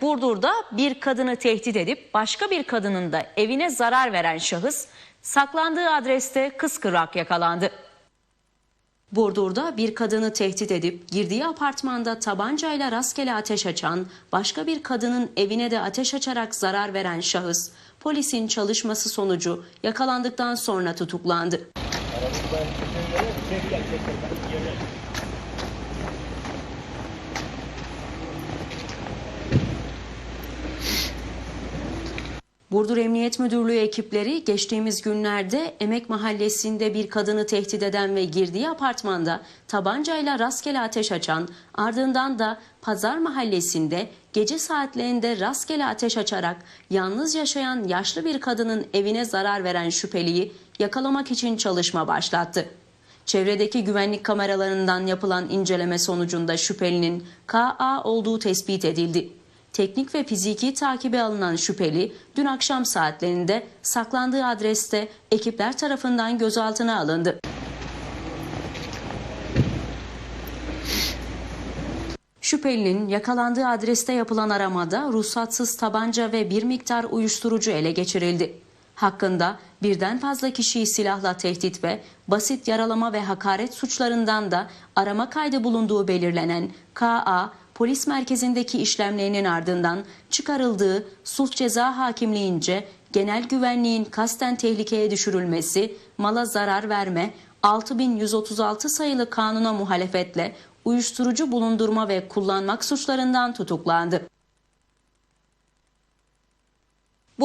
Burdur'da bir kadını tehdit edip başka bir kadının da evine zarar veren şahıs saklandığı adreste kıskırak yakalandı. Burdur'da bir kadını tehdit edip girdiği apartmanda tabancayla rastgele ateş açan, başka bir kadının evine de ateş açarak zarar veren şahıs, polisin çalışması sonucu yakalandıktan sonra tutuklandı. Burdur Emniyet Müdürlüğü ekipleri geçtiğimiz günlerde Emek Mahallesi'nde bir kadını tehdit eden ve girdiği apartmanda tabancayla rastgele ateş açan, ardından da Pazar Mahallesi'nde gece saatlerinde rastgele ateş açarak yalnız yaşayan yaşlı bir kadının evine zarar veren şüpheliyi yakalamak için çalışma başlattı. Çevredeki güvenlik kameralarından yapılan inceleme sonucunda şüphelinin KA olduğu tespit edildi. Teknik ve fiziki takibe alınan şüpheli dün akşam saatlerinde saklandığı adreste ekipler tarafından gözaltına alındı. Şüphelinin yakalandığı adreste yapılan aramada ruhsatsız tabanca ve bir miktar uyuşturucu ele geçirildi. Hakkında birden fazla kişiyi silahla tehdit ve basit yaralama ve hakaret suçlarından da arama kaydı bulunduğu belirlenen KA polis merkezindeki işlemlerinin ardından çıkarıldığı sulh ceza hakimliğince genel güvenliğin kasten tehlikeye düşürülmesi, mala zarar verme, 6136 sayılı kanuna muhalefetle uyuşturucu bulundurma ve kullanmak suçlarından tutuklandı.